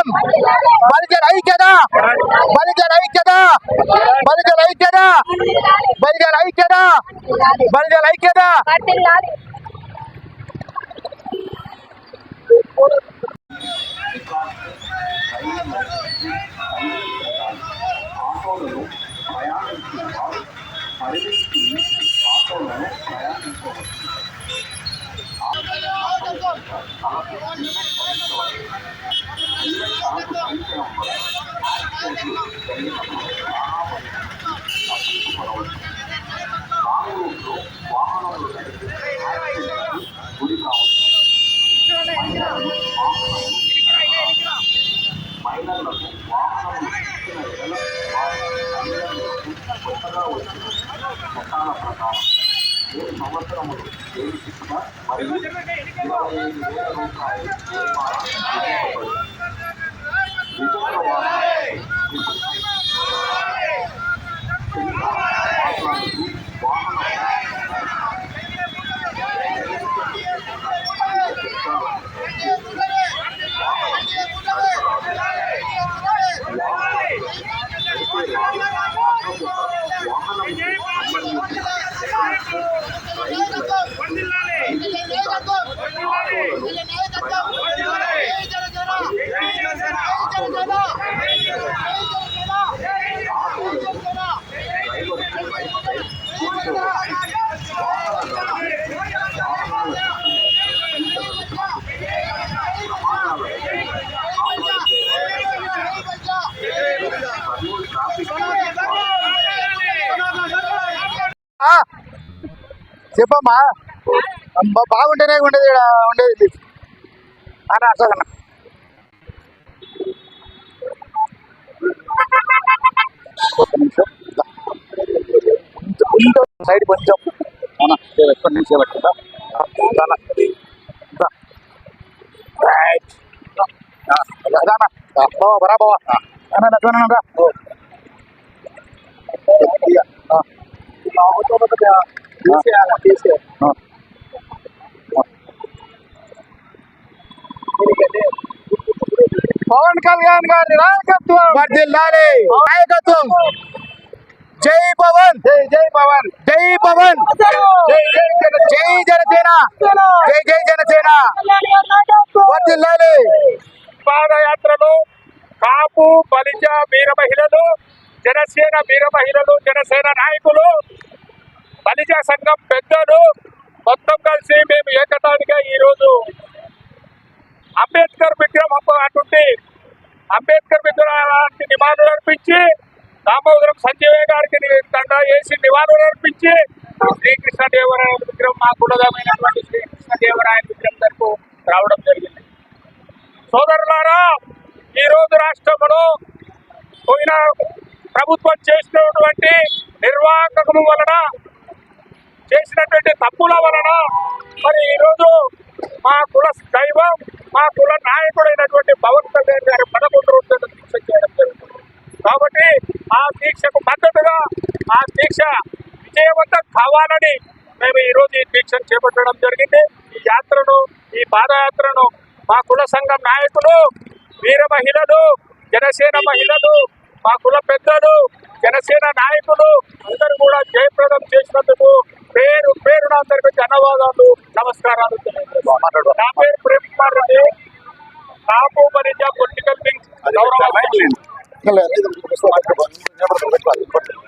నాయకత్వం బలిజల ఐక్యత బలిజల ఐక్యత బలిజల ఐక్యత బలిజల ఐక్యత బలిజల ఐక్యత ఆటోలలో ప్రయాణించిన వారు పరిమితి ఆటోలను ప్రయాణించవచ్చు సంవత్సరములు జైలు శిక్ష మరియు ఇరవై ఐదు వేల రూపాయలు జరిమానా చెప్పమ్మా. బాగుంటేనే ఉండేది ఉండేది. అన్న అసలు సైడ్ కొంచెం అన్న ఎక్కువ నిమిషాలు అక్కడ అన్న దా. రైట్. ఆ, అదానా. ఆ, బావా బరా బావా అన్న అన్న, చూడండి అన్న, రా. ఓ. ఆ. ఆ. పవన్ కళ్యాణ్ గారి నాయకత్వం వర్ధిల్లాలి నాయకత్వం జై పవన్! జై జై పవన్! జై పవన్! జై జై జన జై జనసేన! జై జై జనసేన! వర్ధిల్లాలి పాదయాత్రలు కాపు బలిజ వీర మహిళలు జనసేన వీర మహిళలు జనసేన నాయకులు బలిజ సంఘం పెద్దలు మొత్తం కలిసి మేము ఏకతాటిగా ఈరోజు అంబేద్కర్ విగ్రహం అటువంటి అంబేద్కర్ విగ్రహానికి నివాళులు అర్పించి దామోదరం సంజయ్ గారికి దండ వేసి నివాళులు అర్పించి శ్రీకృష్ణదేవరాయ విగ్రహం మా కులదమైనటువంటి శ్రీకృష్ణదేవరాయ విగ్రహం తరపు రావడం జరిగింది. సోదరులారా ఈ రోజు రాష్ట్రంలో పోయిన ప్రభుత్వం చేసినటువంటి నిర్వాహకము వలన చేసినటువంటి తప్పుల వలన మరి ఈరోజు మా కుల దైవం మా కుల నాయకుడైనటువంటి పవన్ కళ్యాణ్ గారు పదకొండు రోజులు దీక్ష చేయడం జరుగుతుంది కాబట్టి ఆ దీక్షకు మద్దతుగా ఆ దీక్ష విజయవంతం కావాలని మేము ఈ రోజు ఈ దీక్షను చేపట్టడం జరిగింది. ఈ యాత్రను ఈ పాదయాత్రను మా కుల సంఘం నాయకులు వీర మహిళలు జనసేన మహిళలు మా కుల పెద్దలు జనసేన నాయకులు అందరూ కూడా జయప్రదం చేసినందుకు పేరు పేరున అందరికీ ధన్యవాదాలు నమస్కారాలు. నా పేరు Prem Kumar Reddy. Kapu Balija political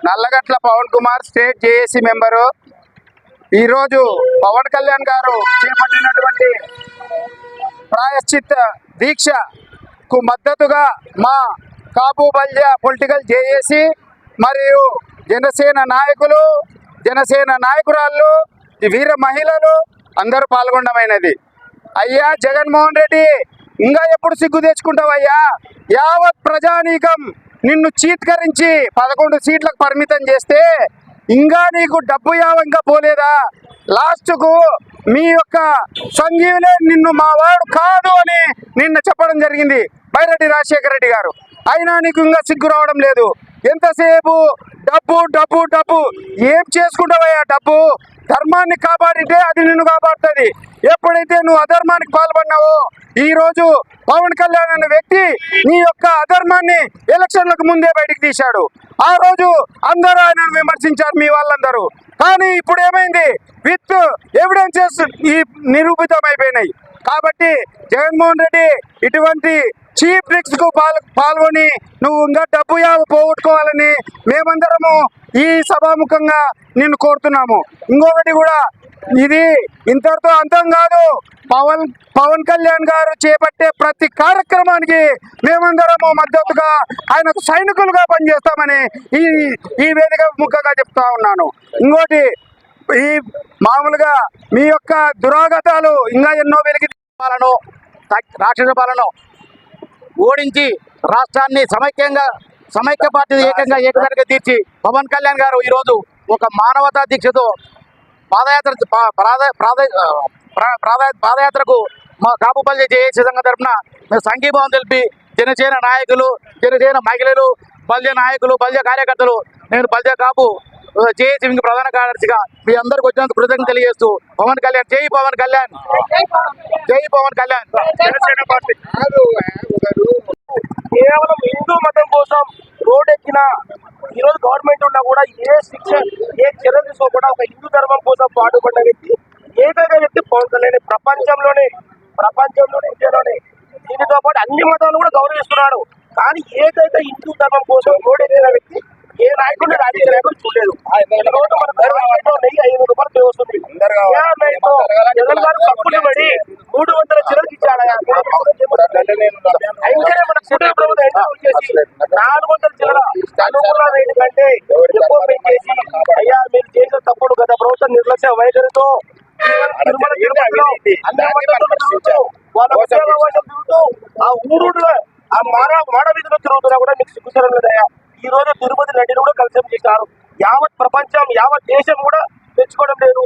Nallagatla Pavan Kumar state JAC member. ఈరోజు పవన్ కళ్యాణ్ గారు చేపట్టినటువంటి ప్రాయశ్చిత్త దీక్షకు మద్దతుగా మా కాపు బల్య పొలిటికల్ జేఏసీ మరియు జనసేన నాయకులు జనసేన నాయకురాళ్ళు వీర మహిళలు అందరూ పాల్గొనమైనది అయ్యా జగన్మోహన్ రెడ్డి ఇంకా ఎప్పుడు సిగ్గు తెచ్చుకుంటావయ్యా? యావత్ ప్రజానీకం నిన్ను చీత్కరించి పదకొండు సీట్లకు పరిమితం చేస్తే ఇంకా నీకు డబ్బు యావ ఇంకా పోలేదా? లాస్ట్కు మీ యొక్క సంఘీయులే నిన్ను మా వాడు కాదు అని నిన్న చెప్పడం జరిగింది. బైరెడ్డి రాజశేఖర రెడ్డి గారు. అయినా నీకు ఇంకా సిగ్గు రావడం లేదు. ఎంతసేపు? డబ్బు డబ్బు డబ్బు. ఏం చేసుకుంటావయ్యా డబ్బు? ధర్మాన్ని కాపాడితే అది నిన్ను కాపాడుతుంది. ఎప్పుడైతే నువ్వు అధర్మానికి పాల్పడినావో ఈరోజు పవన్ కళ్యాణ్ అనే వ్యక్తి నీ యొక్క అధర్మాన్ని ఎలక్షన్లకు ముందే బయటికి తీశాడు. ఆ రోజు అందరూ ఆయనను విమర్శించారు మీ వాళ్ళందరూ. కానీ ఇప్పుడు ఏమైంది విత్ ఎవిడెన్సెస్ ఈ నిరూపితమైపోయినాయి. కాబట్టి జగన్మోహన్ రెడ్డి ఇటువంటి చీప్ ట్రిక్స్కు పాల్ పాల్గొని నువ్వు ఇంకా డబ్బు యావ పోగొట్టుకోవాలని మేమందరము ఈ సభాముఖంగా నిన్ను కోరుతున్నాము. ఇంకొకటి కూడా ఇది ఇంతటితో అంతం కాదు. పవన్ పవన్ కళ్యాణ్ గారు చేపట్టే ప్రతి కార్యక్రమానికి మేమందరము మద్దతుగా ఆయనకు సైనికులుగా పనిచేస్తామని ఈ ఈ వేదిక ముఖంగా చెప్తా ఉన్నాను. ఇంకోటి ఈ మామూలుగా మీ యొక్క దురాగతాలు ఇంకా ఎన్నో వెలికి పాలను రాక్షస పాలను ఓడించి రాష్ట్రాన్ని సమైక్యంగా సమైక్య పార్టీ ఏకంగా ఏకంగా తీర్చి పవన్ కళ్యాణ్ గారు ఈరోజు ఒక మానవతా దీక్షతో పాదయాత్ర ప్రా- పాదయాత్రకు మా కాపుపల్లి జేఏసీ సంఘం తరఫున మేము సంఘీభావం తెలిపి జనసేన నాయకులు జనసేన మహిళలు బల్య నాయకులు బల్య కార్యకర్తలు నేను బల్య కాపు జేఏసీ వింగ్ ప్రధాన కార్యదర్శిగా మీ అందరికి వచ్చినందుకు కృతజ్ఞత తెలియజేస్తూ పవన్ కళ్యాణ్ జై పవన్ కళ్యాణ్. జై పవన్ కళ్యాణ్. కేవలం హిందూ మతం కోసం రోడ్ ఎక్కిన ఈరోజు గవర్నమెంట్ ఉన్నా కూడా ఏ శిక్ష ఏ చర్య తీసుకోకుండా ఒక హిందూ ధర్మం కోసం పాటుపడ్డ వ్యక్తి ఏకైక వ్యక్తి పవన్ కళ్యాణ్. ప్రపంచంలోనే ప్రపంచంలోనే ఇండియాలోనే. దీనితో పాటు అన్ని మతాలు కూడా గౌరవిస్తున్నాడు. కానీ ఏకైక హిందూ ధర్మం కోసం రోడ్ ఎక్కిన వ్యక్తి ఏ నాయకుడిని రాజకీయ నాయకుడు చూడలేదు. నెయ్యి ఐదు రూపాయలు వస్తుంది. జగన్ గారు తప్పులు పడి మూడు వందల చిల్లరకి ఇచ్చాడు. అయితే మన కుటుంబ ప్రభుత్వం ఎంతో చేసి నాలుగు వందల చిల్లర అనుకున్న రేటు కంటే ఎక్కువ పెంచేసి అయ్యా మీరు చేసిన తప్పుడు గత ప్రభుత్వం నిర్లక్ష్య వైఖరితో తిరుమల వాళ్ళ ఉద్యోగ తిరుగుతూ ఆ ఊరులో ఆ మాడ మాడ వీధిలో తిరుగుతున్నా కూడా మీకు సిగ్గుచరం లేదయ్యా. ఈ రోజు తిరుపతి నడిని కూడా కలిసి చేశారు? యావత్ ప్రపంచం యావత్ దేశం కూడా తెచ్చుకోవడం లేదు.